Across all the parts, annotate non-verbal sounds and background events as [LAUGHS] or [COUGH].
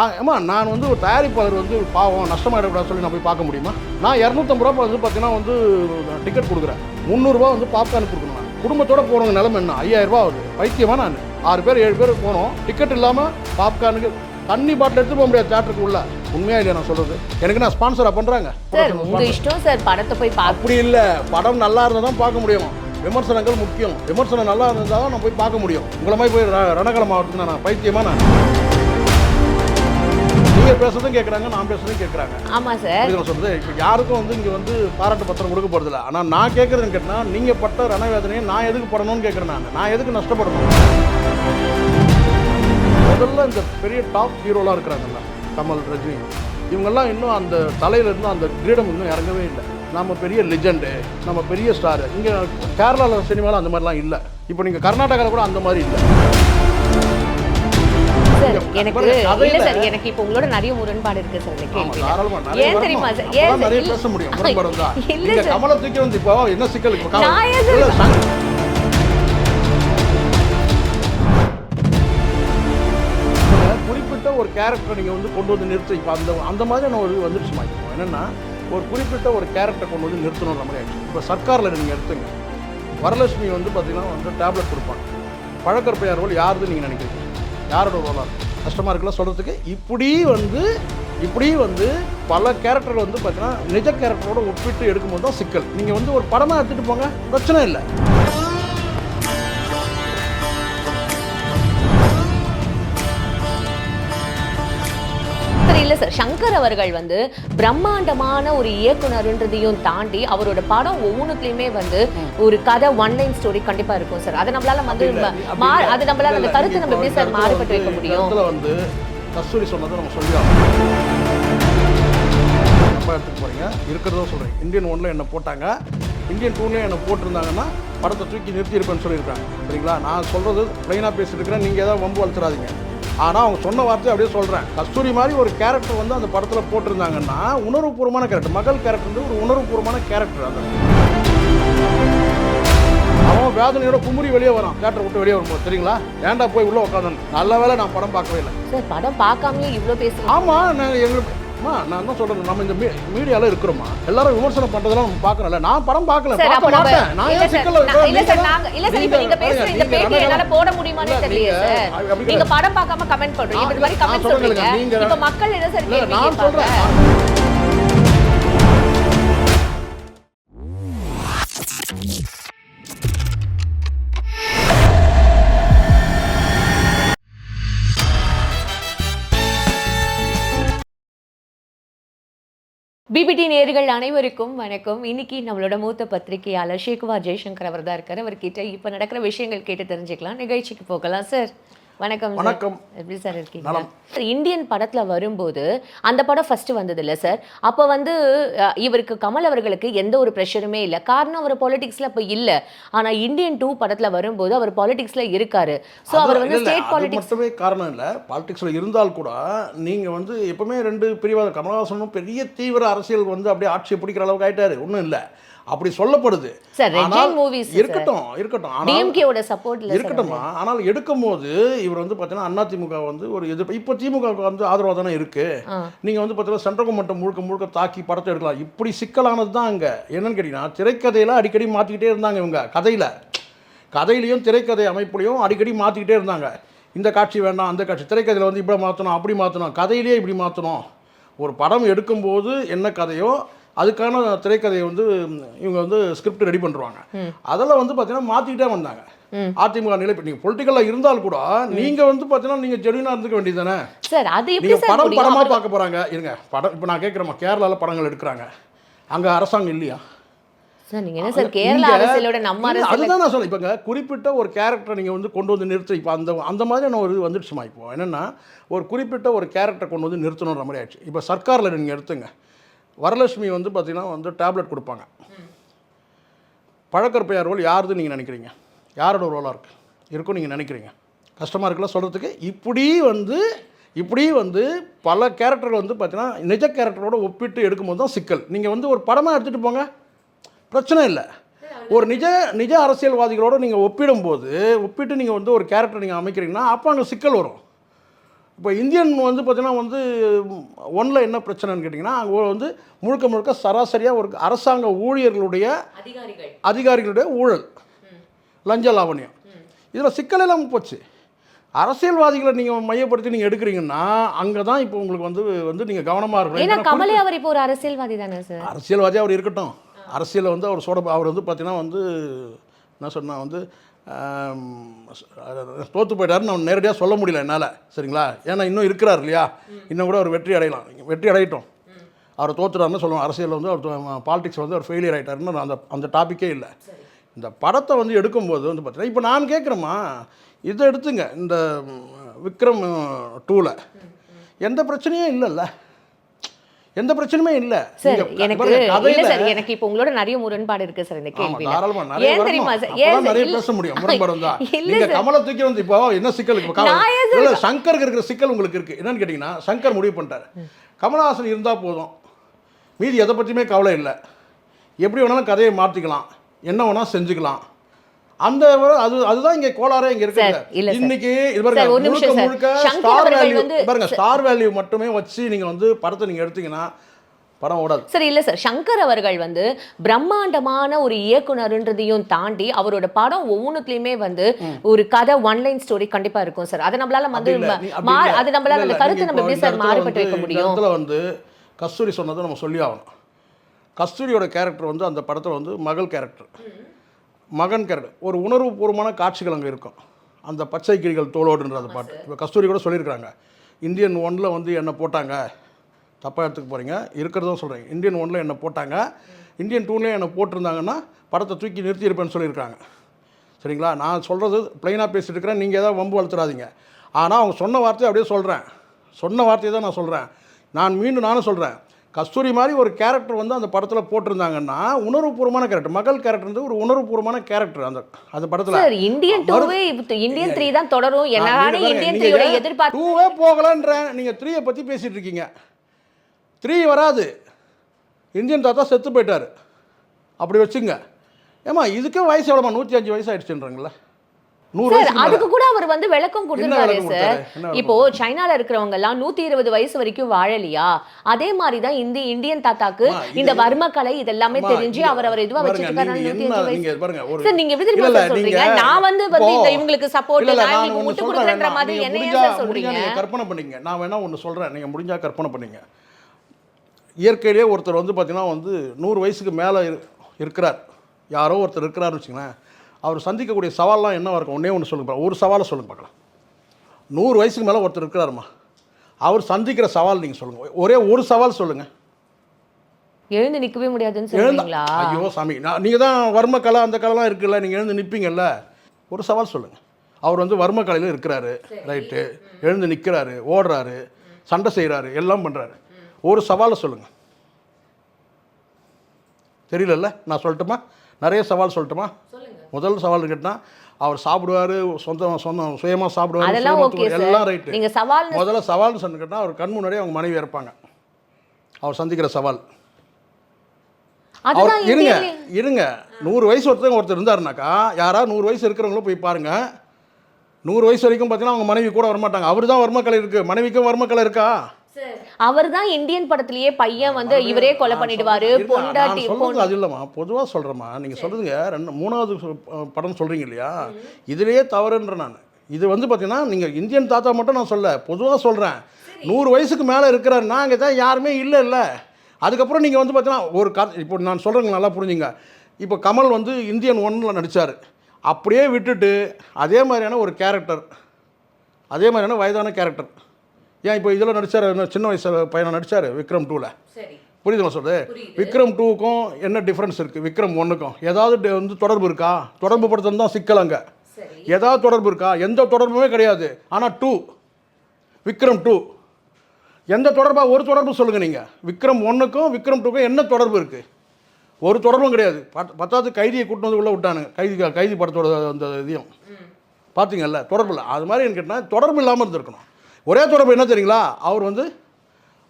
ஆ ஏம்மா நான் வந்து ஒரு தயாரிப்பாளர் வந்து பாவம் நஷ்டமாயிடக்கூடாது சொல்லி நான் போய் பார்க்க முடியுமா? நான் இரநூத்தம்பது ரூபா வந்து பார்த்தீங்கன்னா வந்து டிக்கெட் கொடுக்குறேன். முந்நூறுரூவா வந்து பாப்கார்ன் கொடுக்கணும் நான். குடும்பத்தோட போகிறவங்க நிலைமை என்ன? ஐயாயிரம் ரூபா ஆகுது. பைத்தியமா நான்? ஆறு பேர் ஏழு பேர் போனோம். டிக்கெட் இல்லாமல் பாப்கார்னுக்கு தண்ணி பாட்டில் எடுத்து போக முடியாது தேட்டருக்கு உள்ள. உண்மையா இல்லையா நான் சொல்கிறது எனக்கு நான் ஸ்பான்சராக பண்ணுறாங்க சார் உங்க இஷ்டம் சார் படத்தை போய் பார்க்க அப்படி இல்லை. படம் நல்லா இருந்தால் தான் பார்க்க முடியும். விமர்சனங்கள் முக்கியம். விமர்சனம் நல்லா இருந்தால் தான் நான் போய் பார்க்க முடியும். உங்களை மாதிரி போய் ரணகலம் மாவட்டத்தில் நான் பைத்தியமா நான்? நீங்கள் பேசுறதும் கேட்குறாங்க நான் பேசுறதும் கேட்குறாங்க ஆமா சார். நான் சொல்றது? இப்போ யாருக்கும் வந்து இங்கே வந்து பாராட்டு பத்திரம் கொடுக்க போகிறதில்ல ஆனால் நான் கேட்குறதுன்னு கேட்டால் நீங்கள் பட்ட ரணவேதனையை நான் எதுக்கு படணும்னு கேட்குறேன் நான். நான் எதுக்கு நஷ்டப்படணும் முதல்ல இந்த பெரிய டாப் ஹீரோலாம் இருக்கிறாங்கல்ல கமல் ரஜினி இவங்கெல்லாம் இன்னும் அந்த தலையில இருந்து அந்த கிரீடம் இன்னும் இறங்கவே இல்லை. நம்ம பெரிய லெஜெண்டு நம்ம பெரிய ஸ்டார் இங்கே கேரளாவில் சினிமாவில் அந்த மாதிரிலாம் இல்லை. இப்போ நீங்கள் கர்நாடகாவில் கூட அந்த மாதிரி இல்லை. சார் எனக்கு இல்ல சார் எனக்கு இப்போ உங்களோட நிறைய முரண்பாடு இருக்கு சார் ஏன் தெரியுமா. சார் ஏன் பேச முடியும் இல்ல சார். கமலை தூக்கி வந்து இப்போ என்ன சிக்கல் நான் ஏன் சார் குறிப்பிட்ட ஒரு கேரக்டர் நீங்க வந்து கொண்டு வந்து நிறுத்த. இப்போ அந்த அந்த மாதிரியான ஒரு வந்துருச்சுமா இப்போ. என்னன்னா ஒரு குறிப்பிட்ட ஒரு கேரக்டர் கொண்டு வந்து நிறுத்தணுன்ற மாதிரி ஆயிடுச்சு. இப்போ சர்க்காரில் நீங்கள் எடுத்துங்க. வரலட்சுமி வந்து பார்த்தீங்கன்னா வந்து டேப்லெட் கொடுப்பாங்க. பழக்கற்பையார் ரோல் யாருது நீங்கள் நினைக்கிறீங்க? யாரோட ரோலாக கஷ்டமாக இருக்குல்ல சொல்கிறதுக்கு இப்படி வந்து இப்படி வந்து பல கேரக்டர் வந்து பார்த்தீங்கன்னா நிஜ கேரக்டரோட ஒப்பிட்டு எடுக்கும்போது தான் சிக்கல். நீங்கள் வந்து ஒரு படமாக எடுத்துகிட்டு போங்க பிரச்சனை இல்லை. இல்ல சார் சங்கர் அவர்கள் வந்து பிரம்மாண்டமான ஒரு இயக்குனர்ன்றதையும் தாண்டி அவரோட படம் ஒவ்வொன்றுத்துலயுமே வந்து ஒரு கதை ஒன் லைன் ஸ்டோரி கண்டிப்பா இருக்கும் சார் அதை நம்மளால வந்து. அது நம்மளால அந்த கருத்தை நீங்க நம்ம எப்படி சார் மாறுபட்டு வைக்க முடியும்? வந்து கஸ்தூரி சொன்னதை நம்ம சொல்லி தப்பா எடுத்துக்க போறீங்க. இருக்கிறதோ சொல்றேன். இந்தியன் ஒன்ல என்ன போட்டாங்க. இந்தியன் டூலையும் என்ன போட்டிருந்தாங்கன்னா படத்தை தூக்கி நிறுத்தி இருப்பேன்னு சொல்லியிருக்காங்க. சரிங்களா? நான் சொல்றது பிளைனாக பேசிட்டு இருக்கிறேன். நீங்கள் ஏதாவது வம்பு வளர்த்துறாதீங்க ஆனால் அவங்க சொன்ன வார்த்தை அப்படியே சொல்கிறேன் கஸ்தூரி மாதிரி ஒரு கேரக்டர் வந்து அந்த படத்தில் போட்டிருந்தாங்கன்னா உணர்வுபூர்வமான கேரக்டர் மகள் கேரக்டர் ஒரு உணர்வுபூர்வமான கேரக்டர் அது. அவன் வேதனையோட குமுறி வெளியே வரான் தேட்டர் விட்டு வெளியே வரும்போது சரிங்களா ஏன்டா போய் உள்ளே உட்காந்து நல்ல வேளை நான் படம் பார்க்கவே இல்லை. சார் படம் பார்க்காமயே இவ்ளோ பேசுறீங்க. ஆமாம் நான் எங்களுக்கு அம்மா நான் தான் நம்ம இந்த மீ மீடியாவில் இருக்கிறோமா? எல்லாரும் விமர்சனம் பண்ணுறதெல்லாம் நம்ம பார்க்கறோம்ல நான் படம் பார்க்கல. பார்க்க மாட்டேன். நான் இல்ல ஏன் சார் சிக்கல்ல நான்- இருக்கிறேன்? இல்ல சார் நீங்க இல்ல சார் இப்ப நீங்க பேசுற இந்த பேட்டி என்னால போட முடியுமானே தெரியல சார். நீங்க படம் பார்க்காம கமெண்ட் பண்றீங்க. இந்த மாதிரி கமெண்ட் சொல்றேன் சொல்றீங்க இப்ப மக்கள் என்ன சார் நான் கேட்பாங்க? பிபிடி நேர்கள் அனைவருக்கும் வணக்கம். இன்னைக்கு நம்மளோட மூத்த பத்திரிகையாளர் ஷேகுமார் ஜெய்சங்கர் அவர் தான் இருக்கார். அவர்கிட்ட இப்ப நடக்கிற விஷயங்கள் கேட்டு தெரிஞ்சுக்கலாம். நிகழ்ச்சிக்கு போகலாம் சார். வணக்கம். வணக்கம். எப்படி சார் இருக்கீங்க? இந்தியன் படத்துல வரும்போது அந்த படம் ஃபர்ஸ்ட் வந்தது இல்ல சார். அப்போ வந்து இவருக்கு கமல் அவர்களுக்கு எந்த ஒரு ப்ரெஷருமே இல்லை. காரணம் அவர் பாலிடிக்ஸ்ல அப்போ இல்ல. ஆனா இந்தியன் டூ படத்துல வரும்போது அவர் பாலிடிக்ஸ்ல இருக்காரு. சோ அவர் வந்து ஸ்டேட் பாலிடிக்ஸ் காரணம் இல்லை. பாலிடிக்ஸில் இருந்தால் கூட நீங்கள் வந்து எப்பவுமே ரெண்டு பிரிவாத கமலஹாசனும் பெரிய தீவிர அரசியல் வந்து அப்படியே ஆட்சியை பிடிக்கிற அளவுக்கு ஆயிட்டாரு. ஒன்றும் இல்லை. அப்படி சொல்லப்படுது. இருக்கட்டும் இருக்கட்டும். ஆனால் இருக்கட்டும்மா ஆனால் எடுக்கும்போது இவர் வந்து பார்த்தீங்கன்னா அதிமுக வந்து ஒரு எதிர்ப்பு. இப்போ திமுக வந்து ஆதரவாக தானே இருக்கு. நீங்கள் வந்து பார்த்தீங்கன்னா சென்ட்ரல் கவர்மெண்ட்டை முழுக்க முழுக்க தாக்கி படத்தை எடுக்கலாம். இப்படி சிக்கலானது தான் அங்கே. என்னன்னு கேட்டிங்கன்னா திரைக்கதையில் அடிக்கடி மாற்றிக்கிட்டே இருந்தாங்க இவங்க. கதையில். கதையிலையும் திரைக்கதை அமைப்புலையும் அடிக்கடி மாற்றிக்கிட்டே இருந்தாங்க. இந்த காட்சி வேண்டாம் அந்த காட்சி. திரைக்கதையில் வந்து இப்படி மாற்றணும் அப்படி மாற்றணும் கதையிலேயே இப்படி மாற்றணும் ஒரு படம் எடுக்கும்போது என்ன கதையோ அதுக்கான திரைக்கதையை வந்து இவங்க வந்து ஸ்கிரிப்ட் ரெடி பண்ணுறாங்க அதெல்லாம் வந்து பார்த்தீங்கன்னா மாற்றிக்கிட்டே வந்தாங்க. அதிமுக நிலை நீங்கள் பொலிட்டிக்கலாக இருந்தால் கூட நீங்கள் வந்து பார்த்தீங்கன்னா நீங்கள் ஜெனுவினாக இருந்துக்க வேண்டியது தானே சார் அது எப்படி படம் அவர் பார்க்க போகிறாங்க இருங்க படம் இப்போ நான் கேட்குறேம்மா கேரளாவில் படங்கள் எடுக்கிறாங்க. அங்கே அரசாங்கம் இல்லையா? அதுதான் நான் சொல்ல இப்போங்க குறிப்பிட்ட ஒரு கேரக்டரை நீங்கள் வந்து கொண்டு வந்து நிறுத்த. இப்போ அந்த அந்த மாதிரியான ஒரு இது வந்துடுச்சுமா இப்போ? என்னென்னா ஒரு குறிப்பிட்ட ஒரு கேரக்டரை கொண்டு வந்து நிறுத்தணுன்ற மாதிரி ஆயிடுச்சு. இப்போ சர்க்காரில் நீங்கள் எடுத்துங்க. வரலட்சுமி வந்து பார்த்தீங்கன்னா வந்து டேப்லெட் கொடுப்பாங்க. பழக்கற்பையார் ரோல் யாருது நீங்கள் நினைக்கிறீங்க? யாரோட ரோலாக இருக்குது இருக்கும் நீங்கள் நினைக்கிறீங்க? கஷ்டமாக இருக்குல்ல சொல்கிறதுக்கு இப்படி வந்து இப்படி வந்து பல கேரக்டர்கள் வந்து பார்த்தீங்கன்னா நிஜ கேரக்டரோட ஒப்பிட்டு எடுக்கும்போது தான் சிக்கல். நீங்கள் வந்து ஒரு படமாக எடுத்துகிட்டு போங்க. பிரச்சனை இல்லை. ஒரு நிஜ நிஜ அரசியல்வாதிகளோடு நீங்கள் ஒப்பிடும்போது ஒப்பிட்டு நீங்கள் வந்து ஒரு கேரக்டர் நீங்கள் அமைக்கிறீங்கன்னா அப்போ அங்கே சிக்கல் வரும். இப்போ இந்தியன் வந்து பார்த்தீங்கன்னா வந்து ஒன்ல என்ன பிரச்சனைன்னு கேட்டிங்கன்னா அங்கே வந்து முழுக்க முழுக்க சராசரியாக ஒரு அரசாங்க ஊழியர்களுடைய அதிகாரிகள். அதிகாரிகளுடைய ஊழல் லஞ்ச லாவணியம். இதில் சிக்கல் இல்லாமல் போச்சு. அரசியல்வாதிகளை நீங்கள் மையப்படுத்தி நீங்கள் எடுக்கிறீங்கன்னா அங்கே தான் இப்போ உங்களுக்கு வந்து வந்து நீங்கள் கவனமாக இருக்கணும். அவர் இப்போ ஒரு அரசியல்வாதி தானே சார் அரசியல்வாதி அவர் இருக்கட்டும். அரசியலில் வந்து அவர் சோட அவர் வந்து பார்த்தீங்கன்னா வந்து என்ன சொன்னா வந்து தோத்து போயிட்டாருன்னு நான் நேரடியாக சொல்ல முடியல என்னால் சரிங்களா? ஏன்னா இன்னும் இருக்கிறார் இல்லையா? இன்னும் கூட அவர் வெற்றி அடையலாம். வெற்றி அடையட்டும். அவர் தோத்துறாருன்னு சொல்லுவோம் அரசியலில் வந்து அவர் பாலிடிக்ஸ் வந்து அவர் ஃபெயிலியர் ஆகிட்டாருன்னு அந்த அந்த டாப்பிக்கே இல்லை. இந்த படத்தை வந்து எடுக்கும்போது வந்து பார்த்தீங்கன்னா இப்போ நான் கேட்குறேம்மா இதை எடுத்துங்க. இந்த விக்ரம் டூவில் எந்த பிரச்சனையும் இல்லைல்ல. எந்த பிரச்சனையுமே இல்லை. சார் எனக்கு இல்ல சார் எனக்கு இப்போ உங்களோட நிறைய முரண்பாடு இருக்கு சார் இந்த நிறைய ஏன். தெரியுமா சார்? ஏன் நிறைய பேச முடியும். முரண்பாடு வந்தா. [LAUGHS] இல்ல நீங்க. கமலை தூக்கி வந்து இப்போ என்ன சிக்கல் இல்ல, சங்கருக்கு இருக்கிற சிக்கல் உங்களுக்கு இருக்கு. என்னன்னு கேட்டீங்கன்னா சங்கர் முடிவு பண்ணிட்டாரு. கமலஹாசன் இருந்தா போதும். மீதி எதை பற்றியுமே கவலை இல்லை. எப்படி வேணாலும் கதையை மாற்றிக்கலாம் என்ன வேணாலும் செஞ்சுக்கலாம். அந்த அது அதுதான் இங்க கோளாறே இங்க இருக்கு. இன்னைக்கு முழுக்க. முழுக்க ஸ்டார் வேல்யூ பாருங்க ஸ்டார் வேல்யூ மட்டுமே வச்சு நீங்க வந்து படத்தை நீங்க எடுத்தீங்கன்னா படம் ஓடாது. சார் இல்ல சார். சங்கர் அவர்கள் வந்து பிரம்மாண்டமான ஒரு இயக்குனர்ன்றதையும் தாண்டி அவரோட படம் ஒவ்வொன்றுத்துலயுமே வந்து ஒரு கதை ஒன் லைன் ஸ்டோரி கண்டிப்பா இருக்கும் சார். அதை நம்மளால வந்து. அது நம்மளால அந்த கருத்தை நம்ம எப்படி சார் மாறுபட்டு வைக்க முடியும்? இடத்துல வந்து கஸ்தூரி சொன்னதை நம்ம சொல்லி ஆகணும். கஸ்தூரியோட கேரக்டர் வந்து அந்த படத்தில் வந்து மகள் கேரக்டர் மகன் கேரக்டர் ஒரு உணர்வுபூர்வமான காட்சிகள் அங்கே இருக்கும். அந்த பச்சை கிளிகள் தோளோடுன்ற அந்த பாட்டு இப்போ கஸ்தூரி கூட சொல்லியிருக்காங்க இந்தியன் ஒன்ல வந்து என்னை போட்டாங்க? தப்பாக எடுத்துக்க போகிறீங்க இருக்கிறதும் சொல்கிறேன் இந்தியன் ஒன்ல என்னை போட்டாங்க? இந்தியன் டூலேயும் என்னை போட்டிருந்தாங்கன்னா படத்தை தூக்கி நிறுத்தியிருப்பேன்னு சொல்லியிருக்காங்க சரிங்களா? நான் சொல்கிறது ப்ளைனாக பேசிட்டு இருக்கிறேன். நீங்கள் ஏதாவது வம்பு வளர்த்துறாதீங்க. ஆனால் அவங்க சொன்ன வார்த்தையை அப்படியே சொல்கிறேன் சொன்ன வார்த்தையை தான் நான் சொல்கிறேன் நான் மீண்டும் நானும் சொல்கிறேன் கஸ்தூரி மாதிரி ஒரு கேரக்டர் வந்து அந்த படத்தில் போட்டிருந்தாங்கன்னா உணர்வுபூர்வமான கேரக்டர் மகள் கேரக்டர் வந்து ஒரு உணர்வுபூர்வமான கேரக்டர் அந்த அந்த படத்தில். இந்தியன் டூவே இந்தியன் த்ரீ தான் தொடரும். இந்தியன் த்ரீயோட எதிர்பார்ப்பு டூவே போகலன்றேன் நீங்கள் த்ரீயை பற்றி பேசிகிட்டு இருக்கீங்க. த்ரீ வராது. இந்தியன் தாத்தா செத்து போயிட்டார். அப்படி வச்சுங்க. ஏமா இதுக்கே வயசு எவ்வளோமா நூற்றி அஞ்சு வயசு ஆயிடுச்சுன்றாங்களே நூறு சார் வயசுக்கு மேல. அதுக்கு கூட அவர் வந்து விளக்கம் கொடுத்துருக்காரு சார். இப்போ சைனால இருக்கிறவங்க எல்லாம் நூத்தி இருபது வயசு வரைக்கும் வாழலையா? அதே மாதிரி தான் இந்த இந்தியன் தாத்தாக்கு இந்த வர்ம கலை இதெல்லாமே தெரிஞ்சு அவர் அவர் இதுவா வச்சிருக்காரு நீங்க நீங்க சார் நீங்க எப்படி திரும்ப சொல்றீங்க? நீங்க நான் வந்து வந்து இந்த இவங்களுக்கு சப்போர்ட் நான் இவங்களுக்கு ஒண்ணு முட்டு சொல்றேன் கொடுக்குறேன்ற வேணாம். மாதிரி நீங்க என்ன சொல்றீங்க? நீங்க கற்பனை பண்ணீங்க. நான் வேணா ஒன்று சொல்கிறேன் நீங்கள் முடிஞ்சா கற்பனை பண்ணீங்க. இயற்கையிலேயே ஒருத்தர் வந்து பார்த்தீங்கன்னா வந்து நூறு வயசுக்கு மேலே இருக்கிறார். யாரோ ஒருத்தர் இருக்கிறாருன்னு வச்சுங்களேன் அவர் சந்திக்கக்கூடிய சவால்லாம் என்ன இருக்கும்? ஒன்றே ஒன்று சொல்லுங்க. ஒரு சவாலை சொல்லுங்க பார்க்கலாம். நூறு வயசுக்கு மேலே ஒருத்தர் இருக்கிறாருமா? அவர் சந்திக்கிற சவால் நீங்கள் சொல்லுங்கள் ஒரே ஒரு சவால் சொல்லுங்கள் எழுந்து நிக்கவே முடியாதுன்னு எழுந்த சொல்றீங்களா ஐயோ சாமி. நான் நீங்கள் தான் வர்ம கலை அந்த கலைலாம் இருக்குல்ல நீங்கள் எழுந்து நிற்பீங்கல்ல ஒரு சவால் சொல்லுங்கள் அவர் வந்து வர்ம கலையில் இருக்கிறாரு ரைட்டு எழுந்து நிற்கிறாரு ஓடுறாரு சண்டை செய்கிறாரு எல்லாம் பண்ணுறாரு ஒரு சவாலை சொல்லுங்கள் தெரியலல்ல? நான் சொல்லட்டுமா? நிறைய சவால் சொல்லட்டுமா? முதல் சவால் கேட்டால் அவர் சாப்பிடுவார் சொந்த சொந்த சுயமாக சாப்பிடுவாரு எல்லாம் ரைட்டு நீங்க சவால் முதல்ல சவால்னு சொன்னு கேட்டால் அவர் கண் முன்னாடியே அவங்க மனைவி இருப்பாங்க அவர் சந்திக்கிற சவால். அவர் இருங்க இருங்க. நூறு வயசு ஒருத்தங்க ஒருத்தர் இருந்தாருனாக்கா யாராவது நூறு வயசு இருக்கிறவங்களும் போய் பாருங்க. நூறு வயசு வரைக்கும் பார்த்தீங்கன்னா அவங்க மனைவி கூட வரமாட்டாங்க. அவர் தான் வர்மக்கலை இருக்கு. மனைவிக்கும் வர்மக்கலை இருக்கா? அவர் தான் இந்தியன் படத்திலேயே பையன் வந்து இவரே கொலை பண்ணிடுவாரு பொண்டாட்டி அது இல்லைம்மா பொதுவாக சொல்கிறேம்மா நீங்கள் சொல்றதுங்க ரெண்டு மூணாவது படம் சொல்கிறீங்க இல்லையா? இதுலேயே தவறுன்ற நான். இது வந்து பார்த்தீங்கன்னா நீங்கள் இந்தியன் தாத்தா மட்டும் நான் சொல்ல பொதுவாக சொல்கிறேன் நூறு வயசுக்கு மேலே இருக்கிறாருன்னா அங்கே தான் யாருமே இல்லை இல்லை. அதுக்கப்புறம் நீங்கள் வந்து பார்த்தீங்கன்னா ஒரு கதை இப்போ நான் சொல்கிறேங்க நல்லா புரிஞ்சுங்க. இப்போ கமல் வந்து இந்தியன் ஒன்னில் நடித்தார் அப்படியே விட்டுட்டு அதே மாதிரியான ஒரு கேரக்டர் அதே மாதிரியான வயதான கேரக்டர் ஏன் இப்போ இதில் நடித்தார் சின்ன வயசு பையனை நடித்தார் விக்ரம் டூவில் சரி. புரியுதுங்களா சொல்றது? விக்ரம் டூக்கும் என்ன டிஃப்ரென்ஸ் இருக்குது விக்ரம் ஒன்றுக்கும் ஏதாவது வந்து தொடர்பு இருக்கா? தொடர்பு படுத்துறது தான் சிக்கல் அங்கே. ஏதாவது தொடர்பு இருக்கா? எந்த தொடர்புமே கிடையாது. ஆனால் டூ விக்ரம் டூ எந்த தொடர்பாக ஒரு தொடர்பு சொல்லுங்கள் நீங்கள் விக்ரம் ஒன்றுக்கும் விக்ரம் டூக்கும் என்ன தொடர்பு இருக்குது ஒரு தொடர்பும் கிடையாது. பத் பத்தாவது கைதியை கூட்டு வந்து உள்ளே விட்டானுங்க. கைதி கைதி படத்தோட அந்த இதையும். பார்த்தீங்கல்ல தொடர்பு இல்லை. அது மாதிரி எனக்கு கேட்டால் தொடர்பு இல்லாமல் இருந்திருக்கணும். ஒரே தொடர்பு என்ன தெரியுங்களா? அவர் வந்து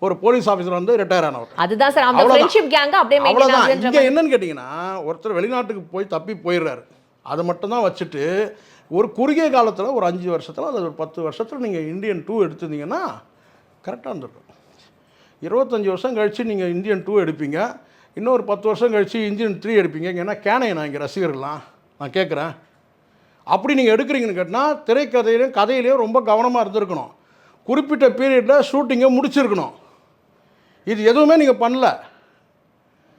ஒரு போலீஸ் ஆஃபீஸர் வந்து ரிட்டையர் ஆனவர். அதுதான் சார் அந்த. ஃப்ரெண்ட்ஷிப் கேங்க அப்படியே மெயின்டைன் இங்கே என்னன்னு கேட்டிங்கன்னா ஒருத்தர் வெளிநாட்டுக்கு போய் தப்பி போயிடுறாரு. அதை மட்டும் தான் வச்சுட்டு ஒரு குறுகிய காலத்தில் ஒரு அஞ்சு வருஷத்தில் அல்லது ஒரு பத்து வருஷத்தில் நீங்கள் இந்தியன் டூ எடுத்திருந்தீங்கன்னா கரெக்டாக இருந்திருக்கும். இருபத்தஞ்சி வருஷம் கழித்து நீங்கள் இந்தியன் டூ எடுப்பீங்க. இன்னொரு பத்து வருஷம் கழித்து இந்தியன் த்ரீ எடுப்பீங்க. ஏன்னா கேனையை நான் இங்கே ரசிகர்கள்லாம்? நான் கேட்குறேன் அப்படி நீங்கள் எடுக்கிறீங்கன்னு கேட்டால் திரைக்கதையிலையும் கதையிலையும் ரொம்ப கவனமாக இருந்திருக்கணும். குறிப்பிட்ட பீரியடில் ஷூட்டிங்கை முடிச்சிருக்கணும். இது எதுவுமே நீங்கள் பண்ணல.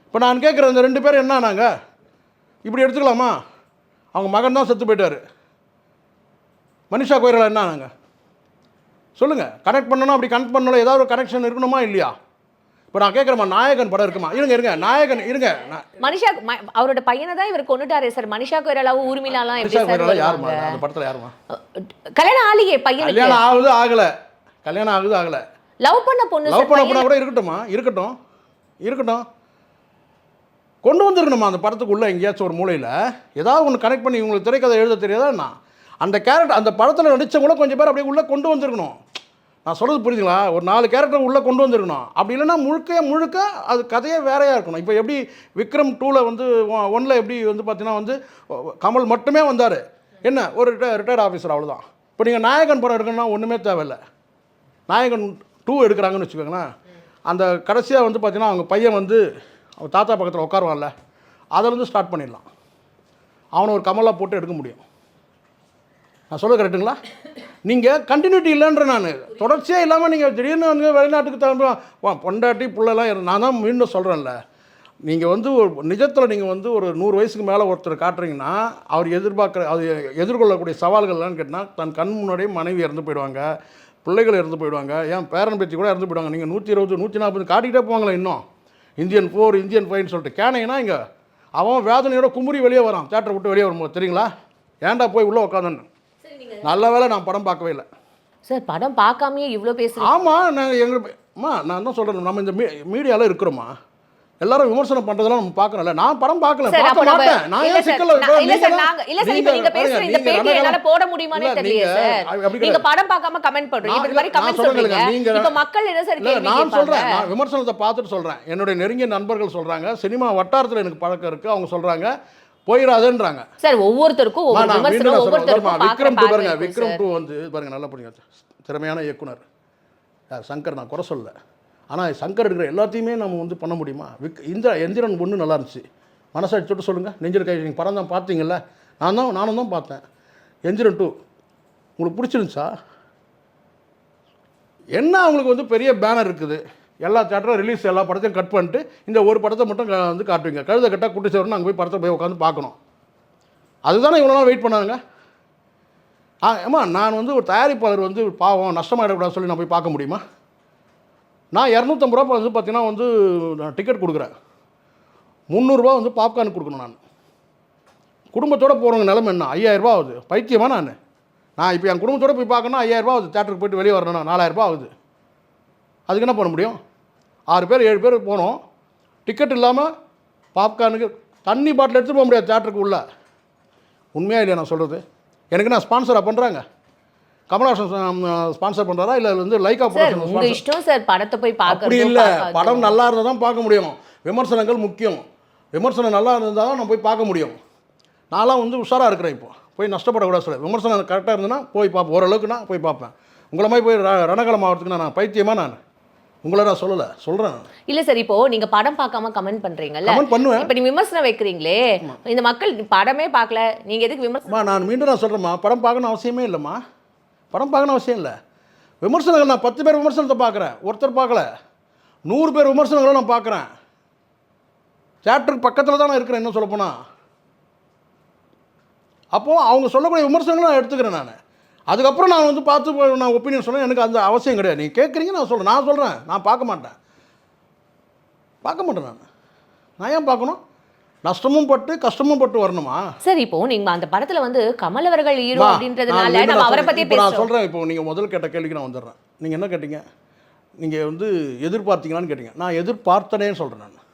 இப்போ நான் கேட்குறேன் இந்த ரெண்டு பேரும் என்ன நாங்கள் இப்படி எடுத்துக்கலாமா? அவங்க மகன் தான் செத்து போயிட்டாரு. மனிஷா கோயிரலா என்ன நாங்கள் சொல்லுங்கள் கனெக்ட் பண்ணணும் அப்படி கனெக்ட் பண்ணணும் ஏதாவது ஒரு கனெக்ஷன் இருக்கணுமா இல்லையா? இப்போ நான் கேட்குறேம்மா நாயகன் படம் இருக்குமா? இருங்க இருங்க நாயகன் இருங்க. நான் மனிஷா அவரோட பையனை தான் இவர் கொண்டுட்டாரே சார். மனிஷா கொய்ராலாவும் ஊர்மிளாலாம் யாருமா? அந்த படத்தில் யாருமா கல்யாணம் ஆலியே பையனுக்கு. கல்யாணம் ஆகுது ஆகலை. கல்யாணம் ஆகுது ஆகலை. லவ் பண்ண பொண்ணு லவ் பண்ண போனால் கூட இருக்கட்டும்மா இருக்கட்டும். இருக்கட்டும். கொண்டு வந்துருக்கணுமா அந்த படத்துக்குள்ளே எங்கேயாச்சும் ஒரு மூலையில்? ஏதாவது ஒன்று கனெக்ட் பண்ணி இவங்களுக்கு திரைக்கதை எழுத தெரியாதா என்ன? அந்த கேரக்டர் அந்த படத்தில் நடித்தவங்கள கொஞ்சம் பேர் அப்படியே உள்ளே கொண்டு வந்திருக்கணும். நான் சொல்கிறது புரியுதுங்களா ஒரு நாலு கேரக்டர் உள்ளே கொண்டு வந்திருக்கணும். அப்படி இல்லைன்னா முழுக்க முழுக்க அது கதையே வேறையாக இருக்கணும். இப்போ எப்படி விக்ரம் டூவில் வந்து ஒன்னில் எப்படி வந்து பார்த்தீங்கன்னா வந்து கமல் மட்டுமே வந்தார். என்ன? ஒரு ரிட்டையர்ட் ஆஃபீஸர் அவ்வளோதான் இப்போ நீங்கள் நாயகன் படம் எடுக்கணும்னா ஒன்றுமே தேவையில்லை. நாயகன் டூ எடுக்கிறாங்கன்னு வச்சுக்கோங்களேன். அந்த கடைசியாக வந்து பார்த்தீங்கன்னா அவங்க பையன் வந்து அவன் தாத்தா பக்கத்தில் உட்காருவான்ல அதிலேருந்து ஸ்டார்ட் பண்ணிடலாம். அவனை ஒரு கமலாக போட்டு எடுக்க முடியும். நான் சொல்ல கரெக்டுங்களா நீங்கள் கண்டினியூட்டி இல்லைன்ற நான். தொடர்ச்சியாக இல்லாமல் நீங்கள் திடீர்னு வந்து வெளிநாட்டுக்கு தகுந்த வா பொண்டாட்டி பிள்ளைலாம் நான் தான் மீண்டும் சொல்கிறேன்ல நீங்கள் வந்து ஒரு நிஜத்தில் நீங்கள் வந்து ஒரு நூறு வயசுக்கு மேலே ஒருத்தர் காட்டுறீங்கன்னா அவர் எதிர்பார்க்குற அது எதிர்கொள்ளக்கூடிய சவால்கள்லாம் கேட்டால் தன் கண் முன்னாடியே மனைவி இறந்து போயிடுவாங்க. பிள்ளைகள் இறந்து போயிடுவாங்க. ஏன்? பேரன் பேத்தி கூட இறந்து போயிடுவாங்க. நீங்கள் நூற்றி இருபது நூற்றி நாற்பது காட்டிக்கிட்டே போவாங்களே இன்னும். இந்தியன் ஃபோர் இந்தியன் ஃபைவ்னு சொல்லிட்டு. கேனீங்கன்னா இங்கே அவன் வேதனையோட குமுறி வெளியே வரான். தேட்டரை விட்டு வெளியே வரும்போது. தெரியுங்களா? ஏன்டா போய் உள்ளே உட்காந்துன்னு நல்ல வேளை நான் படம் பார்க்கவே இல்லை. சார் படம் பார்க்காமயே இவ்ளோ பேசுறீங்க? ஆமாம் நாங்கள் எங்கள் அம்மா நான் தான் சொல்கிறேன் நம்ம இந்த மீ மீடியாவில் இருக்கிறோமா? எல்லாரும் விமர்சனம் பண்ணுறதெல்லாம் நம்ம பார்க்கறோம்ல நான் படம் பார்க்கல பார்க்க மாட்டேன். நான் இல்ல ஏன் சிக்கல்ல இல்ல சார் நாங்க இல்ல சார் இப்ப நீங்க பேசுற இந்த பேட்டி என்னால போட முடியுமானே தெரியல சார். நீங்க. படம் பார்க்காம கமெண்ட் பண்றீங்க. இந்த மாதிரி கமெண்ட் சொல்றேன் சொல்றீங்க. இப்ப மக்கள் என்ன சார் கேள்வி நான் கேட்பாங்க? நான் விமர்சனத்தை பார்த்துட்டு சொல்கிறேன் என்னுடைய நெருங்கிய நண்பர்கள் சொல்கிறாங்க சினிமா வட்டாரத்தில் எனக்கு பழக்கம் இருக்குது அவங்க சொல்கிறாங்க போயிடாதுன்றாங்க சார் ஒவ்வொருத்தருக்கும் ஒவ்வொரு விமர்சனம் சொல்றேன். ஒவ்வொருத்தருக்கும் விக்ரம் டூ பாருங்க விக்ரம் டூ வந்து பாருங்க நல்லா புரியுங்க திறமையான இயக்குனர். சங்கர் நான் குறை சொல்லல. ஆனால் சங்கர் இருக்கிற எல்லாத்தையுமே நம்ம வந்து பண்ண முடியுமா? விக் இந்த எந்திரன் ஒன்று நல்லா இருந்துச்சு. மனசாட்சி தொட்டு சொல்லுங்கள் நெஞ்சில் கை நீங்கள் படம் தான் பார்த்தீங்கல்ல? நான் தான் நானும் தான் பார்த்தேன். எந்திரன் டூ உங்களுக்கு பிடிச்சிருந்துச்சா? என்ன அவங்களுக்கு வந்து பெரிய பேனர் இருக்குது? எல்லா தேட்டரும் ரிலீஸ் எல்லா படத்தையும் கட் பண்ணிட்டு இந்த ஒரு படத்தை மட்டும் வந்து காட்டுவீங்க. கழுத கட்டாக குட்டி சேரணும் அங்கே போய் படத்தை போய் உட்காந்து பார்க்கணும். அதுதானே இவ்வளோ நாள் வெயிட் பண்ணாங்க ஆ ஏம்மா நான் வந்து ஒரு தயாரிப்பாளர் வந்து பாவம் நஷ்டமாயிடக்கூடாது சொல்லி நான் போய் பார்க்க முடியுமா? நான் இரநூத்தம்பது ரூபா வந்து பார்த்தீங்கன்னா வந்து நான் டிக்கெட் கொடுக்குறேன். முந்நூறுரூவா வந்து பாப்கார்ன் கொடுக்கணும் நான். குடும்பத்தோடு போகிறவங்க நிலமை என்ன? ஐயாயிரரூபா ஆகுது. பைத்தியமா நான்? நான் இப்போ என் குடும்பத்தோட போய் பார்க்கணும் ஐயாயிரரூபா ஆகுது. தேட்டருக்கு போயிட்டு வெளியே வரணும் நாலாயிரரூபா ஆகுது. அதுக்கு என்ன பண்ண முடியும்? ஆறு பேர் ஏழு பேர் போனோம். டிக்கெட் இல்லாமல் பாப்கார்னுக்கு தண்ணி பாட்டில் எடுத்துகிட்டு போக முடியாது தேட்டருக்கு உள்ள. உண்மையாக இல்லையா நான் சொல்கிறது எனக்கு நான் ஸ்பான்சராக பண்ணுறாங்க கமல்ஹாசன் ஸ்பான்சர் பண்ணுறாரா இல்லை வந்து லைக்கா சார் ப்ரொடக்ஷன் இஷ்டம் சார் படத்தை போய் அப்படி பார்க்கறது இல்லை. படம் நல்லா இருந்தால் தான் பார்க்க முடியும். விமர்சனங்கள் முக்கியம். விமர்சனம் நல்லா இருந்தால் தான் நான் போய் பார்க்க முடியும். நான்லாம் வந்து உஷாராக இருக்கிறேன் இப்போ. போய் நஷ்டப்படக்கூடாது சொல்ல விமர்சனம் கரெக்டாக இருந்ததுன்னா போய் பார்ப்பேன். ஓரளவுக்கு நான் போய் பார்ப்பேன். உங்களை மாதிரி போய் ர- ரணகலம் ஆகிறதுக்கு நான் பைத்தியமா நான்? உங்களை நான் சொல்லலை. சொல்கிறேன் இல்ல சார் இப்போ நீங்க படம் பார்க்காம கமெண்ட் பண்றீங்கல்ல? கமெண்ட் பண்ணுவேன். இப்ப நீங்க விமர்சனம் வைக்கிறீங்களே இந்த மக்கள் படமே பார்க்கல. நீங்க எதுக்கு விமர்சனம் நான் மீண்டும் நான் சொல்கிறேம்மா படம் பார்க்கணும் அவசியமே இல்லைம்மா. படம் பார்க்கணும் அவசியம் இல்லை. விமர்சனங்கள் நான் பத்து பேர் விமர்சனத்தை பார்க்குறேன். ஒருத்தர் பார்க்கல. நூறு பேர் விமர்சனங்களை நான் பார்க்குறேன். தேட்டருக்கு பக்கத்தில் தான் நான் இருக்கிறேன் இன்னும் சொல்லப்போனால் அப்போது அவங்க சொல்லக்கூடிய விமர்சனங்களை நான் எடுத்துக்கிறேன் நான். அதுக்கப்புறம் நான் வந்து பார்த்து நான் ஒப்பீனியன் சொன்னேன். எனக்கு அந்த அவசியம் கிடையாது. நீங்கள் கேட்குறீங்க நான் சொல்கிறேன் நான் சொல்கிறேன் நான் பார்க்க மாட்டேன். பார்க்க மாட்டேன் நான். நான் ஏன் பார்க்கணும்? நஷ்டமும் பட்டு கஷ்டமும் பட்டு வரணுமா? சார் இப்போ நீங்க அந்த படத்துல வந்து கமல் அவர்கள் ஹீரோ அம்மா, அப்படின்றதுனால நம்ம அவரை சொல்றேன். இப்போ நான் சொல்கிறேன் இப்போ நீங்கள் முதல் கேட்ட கேள்விக்கு நான் வந்துடுறேன். நீங்கள் என்ன கேட்டீங்க? நீங்கள் வந்து எதிர்பார்த்தீங்களான்னு கேட்டீங்க. நான் எதிர்பார்த்தனேன்னு சொல்கிறேன் நான்.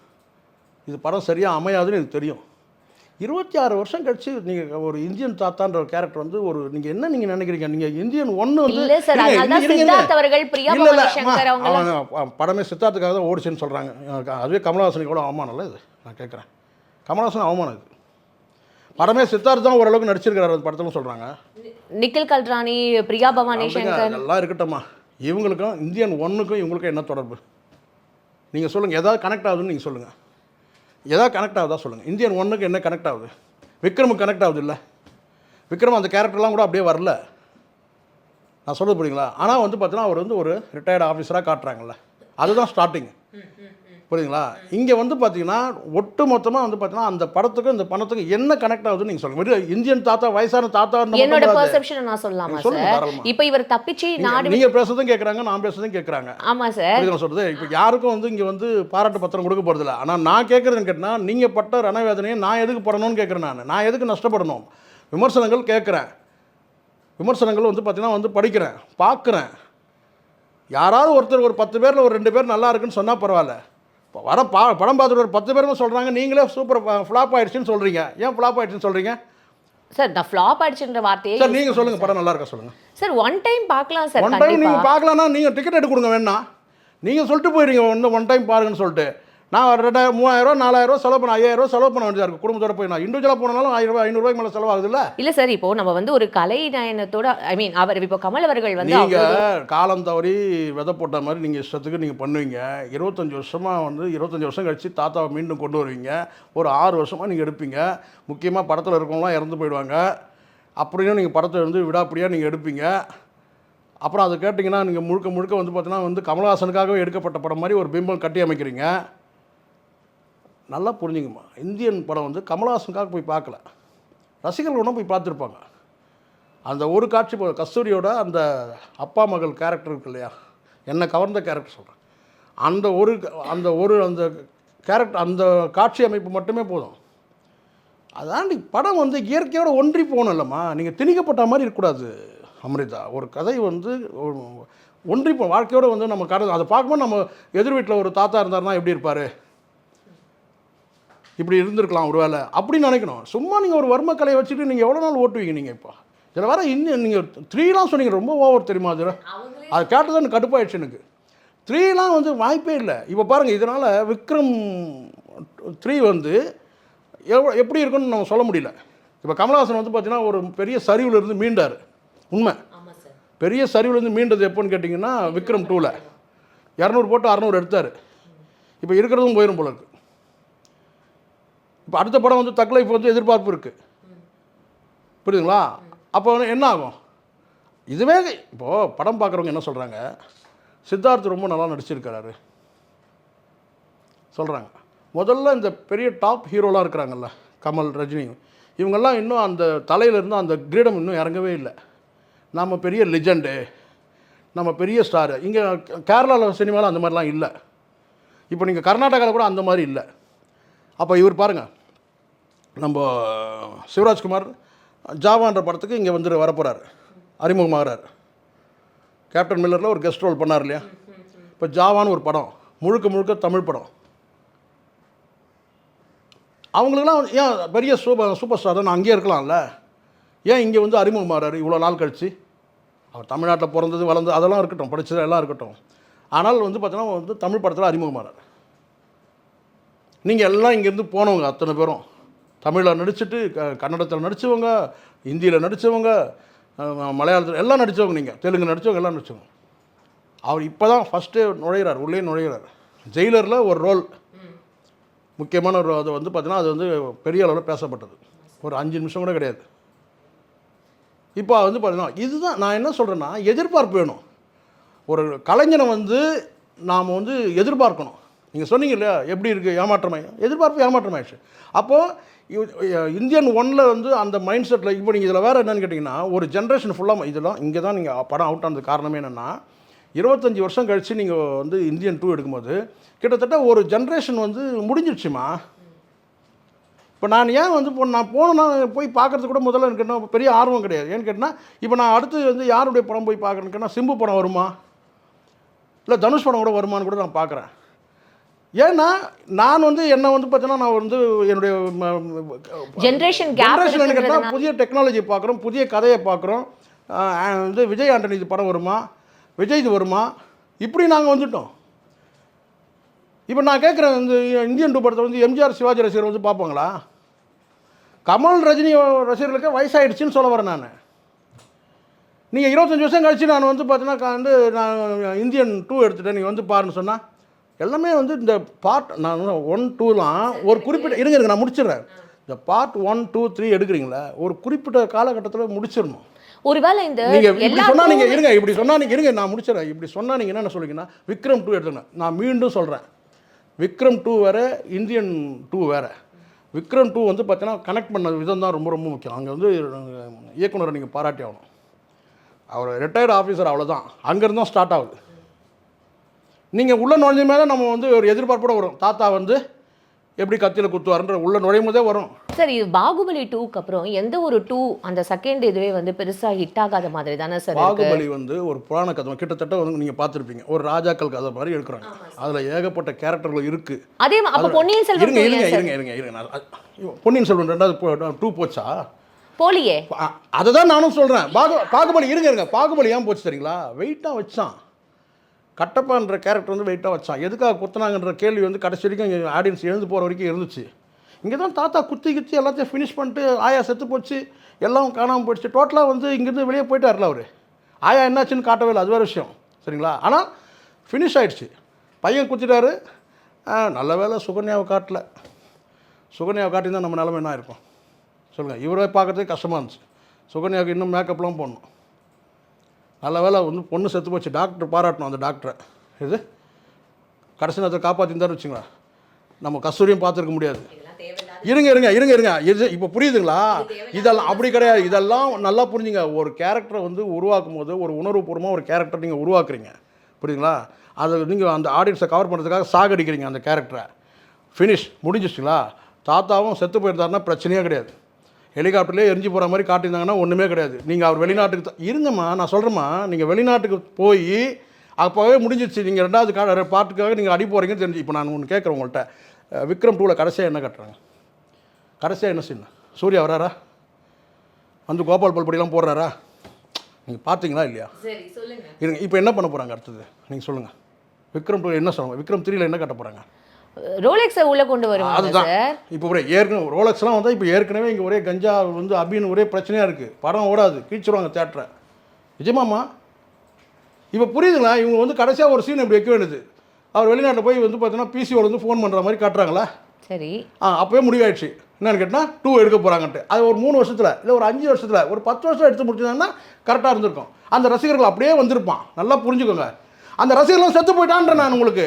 இது படம் சரியாக அமையாதுன்னு எனக்கு தெரியும். இருபத்தி ஆறு வருஷம் கழிச்சு நீங்கள் ஒரு இந்தியன் தாத்தான்ற ஒரு கேரக்டர் வந்து ஒரு நீங்கள் என்ன நீங்கள் நினைக்கிறீங்க? நீங்கள் இந்தியன் ஒன்று வந்து படமே சித்தார்த்துக்காக தான் ஓடிச்சுன்னு சொல்கிறாங்க அதுவே கமலஹாசனுக்கு எவ்வளோ அவமானம் இல்லை இது? நான் கேட்குறேன் கமலஹாசன் அவமானம் இது. படமே சித்தார்த் தான் ஓரளவுக்கு நடிச்சிருக்கிறாரு அந்த படத்துல சொல்கிறாங்க நிக்கில் கல்ராணி பிரியா பவானி அதெல்லாம் இருக்கட்டும்மா. இவங்களுக்கும் இந்தியன் ஒன்னுக்கும் இவங்களுக்கும் என்ன தொடர்பு? நீங்கள் சொல்லுங்கள் ஏதாவது கனெக்ட் ஆகுதுன்னு நீங்கள் சொல்லுங்கள் ஏதாவது கனெக்ட் ஆகுதா சொல்லுங்கள் இந்தியன் ஒன்னுக்கு என்ன கனெக்ட் ஆகுது? விக்ரமுக்கு கனெக்ட் ஆகுது இல்லை? விக்ரம் அந்த கேரக்டர்லாம் கூட அப்படியே வரல. நான் சொல்றது புரியுங்களா ஆனால் வந்து பார்த்தீங்கன்னா அவர் வந்து ஒரு ரிட்டையர்டு ஆஃபீஸராக காட்டுறாங்கல்ல. அதுதான் ஸ்டார்டிங் புரியுதுங்களா? இங்கே வந்து பார்த்தீங்கன்னா ஒட்டு மொத்தமாக வந்து பார்த்தீங்கன்னா அந்த படத்துக்கும் இந்த பணத்துக்கும் என்ன கனெக்ட் ஆகுதுன்னு நீங்கள் சொல்லுங்கள் இந்தியன் தாத்தா வயசான தாத்தா என்னோட பெர்செப்ஷனை நான் சொல்லலாமா சார். இப்போ இவர் தப்பிச்சு நாடு நீங்க பேசுறதும் கேட்குறாங்க நான் பேசுறதும் கேட்குறாங்க ஆமா சார் நான் சொல்றது? இப்போ யாருக்கும் வந்து இங்கே வந்து பாராட்டு பத்திரம் கொடுக்க போகிறதில்ல ஆனால் நான் கேட்குறதுன்னு கேட்டால் நீங்கள் பட்ட ரணவேதனையை நான் எதுக்கு படணும்னு கேட்குறேன் நான். நான் எதுக்கு நஷ்டப்படணும்? விமர்சனங்கள் கேட்குறேன் விமர்சனங்கள் வந்து பார்த்தீங்கன்னா வந்து படிக்கிறேன் பார்க்குறேன் யாராவது ஒருத்தர் ஒரு பத்து பேரில் ஒரு ரெண்டு பேர் நல்லா இருக்குன்னு சொன்னால் பரவாயில்ல. வர பா படம் பார்த்துட்டு ஒரு பத்து பேருமே சொல்கிறாங்க நீங்களே சூப்பர் ஃப்ளாப் ஆயிடுச்சுன்னு சொல்கிறீங்க ஏன் ஃப்ளாப் ஆயிடுச்சுன்னு சொல்கிறீங்க சார் நான் ஃப்ளாப் ஆயிடுச்சுன்ற வார்த்தையே சார் நீங்கள் சொல்லுங்கள் படம் நல்லா இருக்கா சொல்லுங்கள் சார் ஒன் டைம் பார்க்கலாம் சார் ஒன் டைம் நீங்கள் பார்க்கலன்னா நீங்கள் டிக்கெட் எடுத்து கொடுங்க வேணா. நீங்கள் சொல்லிட்டு போயிடுங்க ஒன்று ஒன் டைம் பாருங்கன்னு சொல்லிட்டு. நான் ஒரு ரெண்டாயிரம் மூவாயிரம் நாலாயிரம் செலவு பண்ண ஐயாயிரம் செலவு பண்ண வேண்டியதாக இருக்கும் குடும்பத்தோட போய் நான் இண்டிவிஜுவலாக போனாலும் ஆயிரம் ரூபாய் ஐநூறுரூவாய்க்கு மேலே செலவாகுதுல்ல இல்ல? சார் இப்போ நம்ம வந்து ஒரு கலை நயனத்தோட ஐ மீன் அவர் இப்போ கமல் அவர்கள் வந்து நீங்கள் காலம் தவறி விதை போட்ட மாதிரி நீங்கள் இஷ்டத்துக்கு நீங்கள் பண்ணுவீங்க. இருபத்தஞ்சி வருஷமாக வந்து இருபத்தஞ்சி வருஷம் கழிச்சு தாத்தாவை மீண்டும் கொண்டு வருவீங்க. ஒரு ஆறு வருஷமாக நீங்கள் எடுப்பீங்க. முக்கியமாக படத்தில் இருக்கவங்களாம் இறந்து போயிடுவாங்க. அப்படியும் நீங்கள் படத்தை வந்து விடாப்பிடியாக நீங்கள் எடுப்பீங்க. அப்புறம் அதை கேட்டிங்கன்னா நீங்கள் முழுக்க முழுக்க வந்து பார்த்தீங்கன்னா வந்து கமலஹாசனுக்காகவே எடுக்கப்பட்ட படம் மாதிரி ஒரு பிம்பம் கட்டி அமைக்கிறீங்க. நல்லா புரிஞ்சுங்கம்மா. இந்தியன் படம் வந்து கமலஹாசனுக்காக போய் பார்க்கல. ரசிகர்கள் ஒன்றும் போய் பார்த்துருப்பாங்க. அந்த ஒரு காட்சி கஸ்தூரியோட அந்த அப்பா மகள் கேரக்டர் இருக்கு இல்லையா? என்னை கவர்ந்த கேரக்டர் சொல்கிறேன் அந்த ஒரு அந்த ஒரு அந்த கேரக்டர் அந்த காட்சி அமைப்பு மட்டுமே போதும். அதாண்டி படம் வந்து இயற்கையோடு ஒன்றி போகணும் இல்லைம்மா. நீங்கள் திணிக்கப்பட்ட மாதிரி இருக்கக்கூடாது அம்ரிதா. ஒரு கதை வந்து ஒன்றி போ வாழ்க்கையோடு வந்து நம்ம கடந்து அதை பார்க்கும்போது நம்ம எதிர் வீட்டில் ஒரு தாத்தா இருந்தாருன்னா எப்படி இருப்பார்? இப்படி இருந்திருக்கலாம் ஒரு வேலை அப்படின்னு நினைக்கணும். சும்மா நீங்கள் ஒரு வர்ம கலையை வச்சுட்டு நீங்கள் எவ்வளோ நாள் ஓட்டுவீங்க நீங்கள் இப்போ? இதில் வர இன்னும் நீங்கள் த்ரீலாம் சொன்னீங்க ரொம்ப ஓவர் தெரியுமா அது அது கேட்டது எனக்கு கடுப்பாயிடுச்சு எனக்கு. த்ரீலாம் வந்து வாய்ப்பே இல்லை. இப்போ பாருங்கள் இதனால் விக்ரம் த்ரீ வந்து எவ்வளோ எப்படி இருக்குன்னு நம்ம சொல்ல முடியல. இப்போ கமலஹாசன் வந்து பார்த்தீங்கன்னா ஒரு பெரிய சரிவுல இருந்து மீண்டார். உண்மை. பெரிய சரிவுலேருந்து மீண்டது எப்போன்னு கேட்டிங்கன்னா விக்ரம் டூவில் இரநூறு போட்டு அறநூறு எடுத்தார். இப்போ இருக்கிறதும் போயிடும் போல இருக்கு. இப்போ அடுத்த படம் வந்து தக் லைஃப் வந்து எதிர்பார்ப்பு இருக்குது புரியுதுங்களா? அப்போ என்ன ஆகும்? இதுவே இப்போது படம் பார்க்குறவங்க என்ன சொல்கிறாங்க சித்தார்த் ரொம்ப நல்லா நடிச்சிருக்கிறாரு. சொல்கிறாங்க முதல்ல இந்த பெரிய டாப் ஹீரோலாம் இருக்கிறாங்கல்ல கமல் ரஜினி இவங்கெல்லாம் இன்னும் அந்த தலையிலேருந்து அந்த கிரீடம் இன்னும் இறங்கவே இல்லை. நம்ம பெரிய லெஜெண்டு நம்ம பெரிய ஸ்டாரு இங்கே கேரளாவில் சினிமாவில் அந்த மாதிரிலாம் இல்லை. இப்போ நீங்கள் கர்நாடகாவில் கூட அந்த மாதிரி இல்லை. அப்போ இவர் பாருங்கள் நம்ம சிவராஜ்குமார் ஜாவான்ற படத்துக்கு இங்கே வந்து வரப்போகிறார் அறிமுகமாகிறார். கேப்டன் மில்லரில் ஒரு கெஸ்ட் ரோல் பண்ணார் இல்லையா? இப்போ ஜாவான்னு ஒரு படம் முழுக்க முழுக்க தமிழ் படம். அவங்களுக்குலாம் வந்து ஏன் பெரிய சூப்பர் சூப்பர் ஸ்டார் தான் அங்கேயே இருக்கலாம்ல? ஏன் இங்கே வந்து அறிமுகமாகிறாரு இவ்வளோ நாள் கழிச்சு? அவர் தமிழ்நாட்டில் பிறந்தது வளர்ந்து அதெல்லாம் இருக்கட்டும் படித்தது எல்லாம் இருக்கட்டும். ஆனால் வந்து பார்த்தீங்கன்னா வந்து தமிழ் படத்தில் அறிமுகமாகிறார். நீங்கள் எல்லாம் இங்கேருந்து போனவங்க அத்தனை பேரும். தமிழில் நடிச்சுட்டு க கன்னடத்தில் நடித்தவங்க ஹிந்தியில் நடித்தவங்க மலையாளத்தில் எல்லாம் நடித்தவங்க நீங்கள் தெலுங்கு நடித்தவங்க எல்லாம் நடித்தவங்க அவர் இப்போ தான் ஃபஸ்ட்டு நுழையிறார் உள்ளே நுழையிறார். ஜெயிலரில் ஒரு ரோல் முக்கியமான ஒரு அது வந்து பார்த்தீங்கன்னா அது வந்து பெரிய அளவில் பேசப்பட்டது. ஒரு அஞ்சு நிமிஷம் கூட கிடையாது. இப்போ வந்து பார்த்தீங்கன்னா இதுதான் நான் என்ன சொல்கிறேன்னா எதிர்பார்ப்பு வேணும். ஒரு கலைஞனை வந்து நாம் வந்து எதிர்பார்க்கணும். நீங்கள் சொன்னீங்க இல்லையா? எப்படி இருக்குது ஏமாற்றமாய் எதிர்பார்ப்பு ஏமாற்றமாயிடுச்சு. அப்போது இந்தியன் ஒன்னில் வந்து அந்த மைண்ட் செட்டில் இப்போ நீங்கள் இதில் வேறு என்னன்னு கேட்டிங்கன்னா ஒரு ஜென்ரேஷன் ஃபுல்லாக இதெல்லாம் இங்கே தான் நீங்கள் படம் அவுட் ஆனது காரணமே என்னென்னா இருபத்தஞ்சி வருஷம் கழித்து நீங்கள் வந்து இந்தியன் டூ எடுக்கும்போது கிட்டத்தட்ட ஒரு ஜென்ரேஷன் வந்து முடிஞ்சிடுச்சுமா இப்போ நான் ஏன் வந்து இப்போ நான் போனேன்னா போய் பார்க்கறது கூட முதல்ல எனக்கு என்ன பெரிய ஆர்வம் கிடையாது. ஏன்னு கேட்டால் இப்போ நான் அடுத்து வந்து யாருடைய படம் போய் பார்க்குறேன்னு கேட்டால் சிம்பு படம் வருமா? இல்லை தனுஷ் படம் கூட வருமான்னு கூட நான் பார்க்குறேன் ஏன்னா நான் வந்து என்ன வந்து பார்த்தீங்கன்னா நான் வந்து என்னுடைய ஜென்ரேஷன் ஜென்ரேஷன் கேட்டால் புதிய டெக்னாலஜி பார்க்குறோம் புதிய கதையை பார்க்குறோம். வந்து விஜய் ஆண்டனி இது படம் வருமா? விஜய் இது வருமா? இப்படி நாங்கள் வந்துட்டோம். இப்போ நான் கேட்குறேன் இந்த இந்தியன் டூ படத்தை வந்து எம்ஜிஆர் சிவாஜி ரசிகர் வந்து பார்ப்பாங்களா? கமல் ரஜினி ரசிகர்களுக்கு வயசாயிடுச்சுன்னு சொல்ல வரேன் நான். நீங்கள் இருபத்தஞ்சி வருஷம் கழிச்சு நான் வந்து பார்த்தீங்கன்னா வந்து நான் இந்தியன் டூ எடுத்துட்டேன். நீங்கள் வந்து பாருன்னு சொன்னால் எல்லாமே வந்து இந்த பார்ட் நான் ஒன் டூலாம் ஒரு குறிப்பிட்ட இருங்க இருங்க நான் முடிச்சிடுறேன். இந்த பார்ட் ஒன் டூ த்ரீ எடுக்கிறீங்களா? ஒரு குறிப்பிட்ட காலகட்டத்தில் முடிச்சிடணும். ஒருவேளை இந்த நீங்க இப்படி சொன்னா நீங்க இருங்க இப்படி சொன்னா நீங்க இருங்க நான் முடிச்சிடறேன். இப்படி சொன்னா நீங்க என்ன சொல்லுவீங்கன்னா விக்ரம் டூ எடுத்துக்கணும் நான் மீண்டும் சொல்றேன். விக்ரம் டூ வேற இந்தியன் டூ வேற. விக்ரம் டூ வந்து பார்த்தீங்கன்னா கனெக்ட் பண்ண விதம் தான் ரொம்ப ரொம்ப முக்கியம். அங்கே வந்து இயக்குனரை நீங்கள் பாராட்டி ஆகணும். அவர் ரிட்டையர்டு ஆஃபீஸர் அவ்வளோதான் அங்கேருந்து தான் ஸ்டார்ட் ஆகுது. நீங்கள் உள்ள நுழைஞ்ச மேலே நம்ம வந்து ஒரு எதிர்பார்ப்போட வரும். தாத்தா வந்து எப்படி கத்தியில் குத்துவாருன்ற உள்ள நுழையும் போதே வரும். சார் இது பாகுபலி டூக்கு அப்புறம் எந்த ஒரு டூ அந்த செகண்ட் இதுவே வந்து பெருசா ஹிட் ஆகாத மாதிரி தானே சார் பாகுபலி வந்து ஒரு புராண கதை கிட்டத்தட்ட வந்து நீங்கள் பார்த்துருப்பீங்க. ஒரு ராஜாக்கள் கதை மாதிரி எடுக்கிறாங்க. அதில் ஏகப்பட்ட கேரக்டர்கள் இருக்குது அதே அப்ப பொன்னியின் செல்வன் இருங்க இருங்க? இருங்க இருங்க பொன்னியின் செல்வன் ரெண்டாவது டூ போச்சா? போலியே. அதை தான் நானும் சொல்கிறேன் பாகு பாகுபலி இருங்க இருங்க. பாகுபலி ஏன் போச்சு தெரியுங்களா? வெயிட்டாக வச்சான். கட்டப்பான்ற கேரக்டர் வந்து வெயிட்டாக வச்சான். எதுக்காக குத்துனாங்கன்ற கேள்வி வந்து கடைசி வரைக்கும் ஆடியன்ஸ் எழுந்து போகிற வரைக்கும் இருந்துச்சு. இங்கே தான் தாத்தா குத்தி குத்தி எல்லாத்தையும் ஃபினிஷ் பண்ணிட்டு ஆயா செத்து போச்சு. எல்லாம் காணாமல் போயிடுச்சு. டோட்டலாக வந்து இங்கேருந்து வெளியே போயிட்டார்ல அவர். ஆயா என்னாச்சுன்னு காட்டவே இல்லை. அது வேறு விஷயம். சரிங்களா? ஆனால் ஃபினிஷ் ஆகிடுச்சு பையன் குத்திட்டாரு. நல்ல வேளை சுகன்யாவை காட்டல. சுகன்யாவை காட்டியிருந்தா நம்ம நிலமை என்ன இருக்கும் சொல்லுங்கள் இவரை பார்க்குறதுக்கு கஷ்டமாக இருந்துச்சு. சுகன்யாவுக்கு இன்னும் மேக்கப்லாம் போடணும். நல்ல வேளை வந்து பொண்ணு செத்து போச்சு. டாக்டர் பாராட்டணும் அந்த டாக்டரை. இது? கடைசி நேரத்தில் காப்பாற்றிருந்தாரு வச்சுங்களேன் நம்ம கஸ்தூரியும் பார்த்துருக்க முடியாது. இருங்க இருங்க இருங்க இருங்க. இது இப்போ புரியுதுங்களா? இதெல்லாம் அப்படி கிடையாது. இதெல்லாம் நல்லா புரிஞ்சுங்க. ஒரு கேரக்டரை வந்து உருவாக்கும் போது ஒரு உணர்வுபூர்வமாக ஒரு கேரக்டர் நீங்கள் உருவாக்குறீங்க. புரியுதுங்களா? அதை நீங்கள் அந்த ஆடியன்ஸை கவர் பண்ணுறதுக்காக சாகடிக்கிறீங்க அந்த கேரக்டரை ஃபினிஷ் முடிஞ்சிச்சுங்களா தாத்தாவும் செத்து போயிருந்தாருன்னா பிரச்சனையே கிடையாது. ஹெலிகாப்டர்லேயே எரிஞ்சு போகிற மாதிரி காட்டியிருந்தாங்கன்னா ஒன்றுமே கிடையாது. நீங்கள் அவர் வெளிநாட்டுக்கு இருங்கம்மா நான் சொல்கிறேம்மா நீங்கள் வெளிநாட்டுக்கு போய் அப்போவே முடிஞ்சிச்சு நீங்கள் ரெண்டாவது கா பாட்டுக்காக நீங்கள் அடி போகிறீங்கன்னு தெரிஞ்சு இப்போ நான் ஒன்று கேட்குறேன் உங்கள்கிட்ட விக்ரம் டூவில் கடைசியாக என்ன கட்டுறாங்க? கடைசியாக என்ன செய்யணும் சூர்யா வராரா? வந்து கோபால் பல்படிலாம் போடுறாரா? நீங்கள் பார்த்தீங்களா இல்லையா? இருங்க இப்போ என்ன பண்ண போகிறாங்க அடுத்தது? நீங்கள் சொல்லுங்கள் விக்ரம் டூ என்ன சொல்லுங்கள் விக்ரம் த்ரீல என்ன கட்ட போகிறாங்க ரோலெக்ஸை உள்ள கொண்டு வருவாங்க அதுதான். இப்போ ஒரே ஏற்கனவே ரோலக்ஸ்லாம் வந்தால் இப்போ ஏற்கனவே இங்கே ஒரே கஞ்சா வந்து அபின்னு ஒரே பிரச்சனையாக இருக்குது படம் ஓடாது. கீழ்ச்சிருவாங்க தேட்டரை நிஜமாம்மா? இப்போ புரியுதுங்களா? இவங்க வந்து கடைசியாக ஒரு சீன் இப்படி வைக்க வேண்டியது. அவர் வெளிநாட்டில் போய் வந்து பார்த்தீங்கன்னா பிசிஓட வந்து ஃபோன் பண்ணுற மாதிரி காட்டுறாங்களா? சரி. ஆ அப்போவே முடிவாயிடுச்சு. என்னன்னு கேட்டால் டூ எடுக்க போகிறாங்கன்ட்டு அது ஒரு மூணு வருஷத்தில் இல்லை ஒரு அஞ்சு வருஷத்தில் ஒரு பத்து வருஷம் எடுத்து முடிச்சிருந்தாங்கன்னா கரெக்டாக இருந்திருக்கும். அந்த ரசிகர்கள் அப்படியே வந்திருப்பான். நல்லா புரிஞ்சுக்கோங்க. அந்த ரசிகர்களும் செத்து போயிட்டான்ற நான் உங்களுக்கு.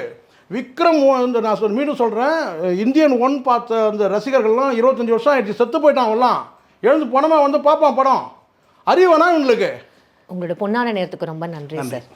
விக்ரம் வந்து நான் சொல் மீண்டும் சொல்கிறேன் இந்தியன் ஒன் பார்த்த அந்த ரசிகர்கள்லாம் இருபத்தஞ்சி வருஷம் ஆயிடுச்சு. செத்து போயிட்டான் அவன்லாம். எழுந்து போனமா வந்து பார்ப்பான் படம். அறிவானா உங்களுக்கு உங்களோட பொன்னான நேரத்துக்கு ரொம்ப நன்றி. சார்.